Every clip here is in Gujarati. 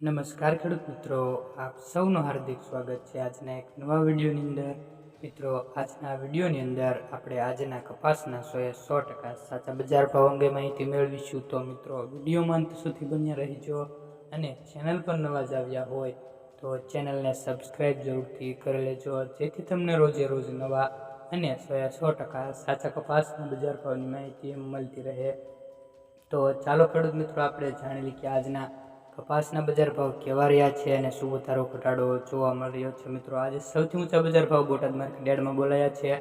નમસ્કાર ખેડૂત મિત્રો, આપ સૌનું હાર્દિક સ્વાગત છે આજના એક નવા વિડીયોની અંદર. મિત્રો, આજના વિડીયોની અંદર આપણે આજના કપાસના સોએ સો ટકા સાચા બજાર ભાવ અંગે માહિતી મેળવીશું. તો મિત્રો, વિડીયોમાં અંત સુધી બન્યા રહીજો અને ચેનલ પર નવા જ આવ્યા હોય તો ચેનલને સબસ્ક્રાઈબ જરૂરથી કરી લેજો, જેથી તમને રોજે રોજ નવા અને સોએ સો ટકા સાચા કપાસના બજાર ભાવની માહિતી મળતી રહે. તો ચાલો ખેડૂત મિત્રો, આપણે જાણી લઈએ કે આજના કપાસના બજાર ભાવ કેવા રહ્યા છે અને શું વધારો ઘટાડો જોવા મળી રહ્યો છે મિત્રો? આજે સૌથી ઊંચા બજાર ભાવ બોટાદ માર્કેટ યાર્ડમાં બોલાયા છે.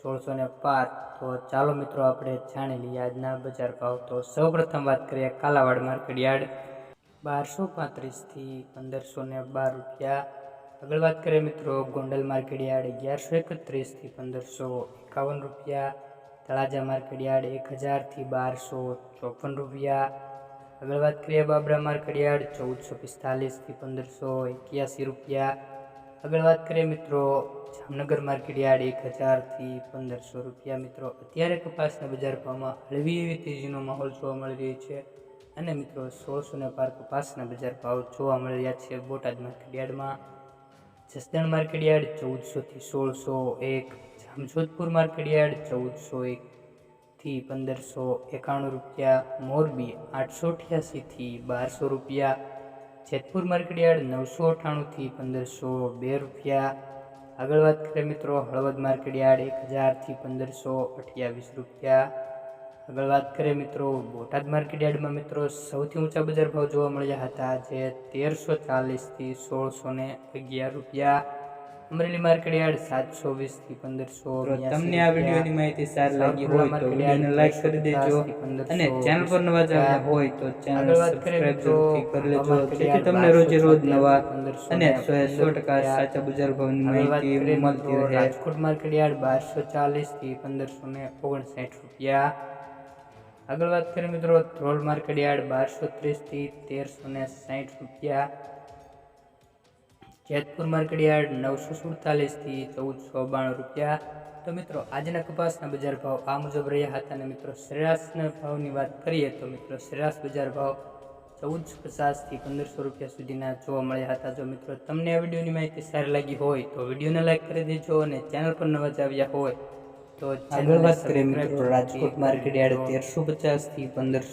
સોળસો ને પાર. તો ચાલો મિત્રો, આપણે જાણી લઈએ આજના બજાર ભાવ. તો સૌપ્રથમ વાત કરીએ કાલાવાડ માર્કેટ યાર્ડ. બારસો પાંત્રીસથી પંદરસો ને બાર રૂપિયા. આગળ વાત કરીએ મિત્રો, ગોંડલ માર્કેટ યાર્ડ અગિયારસો એકત્રીસથી પંદરસો એકાવન રૂપિયા. તળાજા માર્કેટ યાર્ડ એક હજારથી બારસો ચોપન રૂપિયા. આગળ વાત કરીએ બાબરા માર્કડિયાળ ચૌદસો પિસ્તાલીસથી પંદરસો એક્યાસી રૂપિયા. આગળ વાત કરીએ મિત્રો જામનગર માર્કેટયાર્ડ એક હજારથી પંદરસો રૂપિયા. મિત્રો, અત્યારે કપાસના બજાર ભાવમાં હળવી એવી તેજીનો માહોલ જોવા મળી રહ્યો છે અને મિત્રો, સોળસો ને પાર કપાસના બજાર ભાવ જોવા મળી રહ્યા છે બોટાદ માર્કેટયાર્ડમાં જસદણ માર્કેટયાર્ડ ચૌદસોથી સોળસો એક, જામજોધપુર માર્કેટયાર્ડ ચૌદસો ચૌદસો એકથી પંદરસો એકાણું રૂપિયા મોરબી આઠસો અઠ્યાસીથી બારસો રૂપિયા, જેતપુર માર્કેટ યાર્ડ નવસો અઠ્ઠાણુંથી પંદરસો બે રૂપિયા. આગળ વાત કરીએ મિત્રો, હળવદ માર્કેટ યાર્ડ એક હજારથી પંદરસો અઠ્યાવીસ રૂપિયા. આગળ વાત કરીએ મિત્રો, બોટાદ માર્કેટ યાર્ડમાં મિત્રો, સૌથી ઊંચા બજાર ભાવ જોવા મળ્યા હતા જે તેરસો ચાલીસથી સોળસો ને અગિયાર રૂપિયા. અમરેલી માર્કેટ યાર્ડ સાતસો વીસથી પંદરસો તમને આ વિડીયોની માહિતી સારી લાગી હોય તો વિડીયોને લાઈક કરી દેજો અને ચેનલ પર નવા જ હોય તો ચેનલ સબસ્ક્રાઇબ જરૂરથી કરી લેજો. જેથી તમને રોજે રોજ નવા અને સો સો ટકા સાચા બજાર ભાવની માહિતી મળતી રહે. રાજકોટ માર્કેટ યાર્ડ બારસો ચાલીસથી પંદરસો ને ઓગણસાઠ રૂપિયા. આગળ વાત કરીએ મિત્રો ધ્રોલ માર્કેટ યાર્ડ બારસો ત્રીસથી તેરસો ને સાઠ રૂપિયા. જેતપુર માર્કેટ યાર્ડ નવસો સુડતાલીસથી ચૌદસો બાણું રૂપિયા. તો મિત્રો આજના કપાસના બજાર ભાવ આ મુજબ રહ્યા હતા અને મિત્રો સરેરાશના ભાવની વાત કરીએ તો મિત્રો સરેરાશ બજાર ભાવ ચૌદસો પચાસથી પંદરસો રૂપિયા સુધીના જોવા મળ્યા હતા. જો મિત્રો તમને આ વિડીયોની માહિતી સારી લાગી હોય તો વિડીયોને લાઈક કરી દેજો અને ચેનલ પર નવા જ આવ્યા હોય તો આગળ વાત કરીએ મિત્રો રાજકોટ માર્કેટ યાર્ડ તેરસો પચાસથી પંદરસો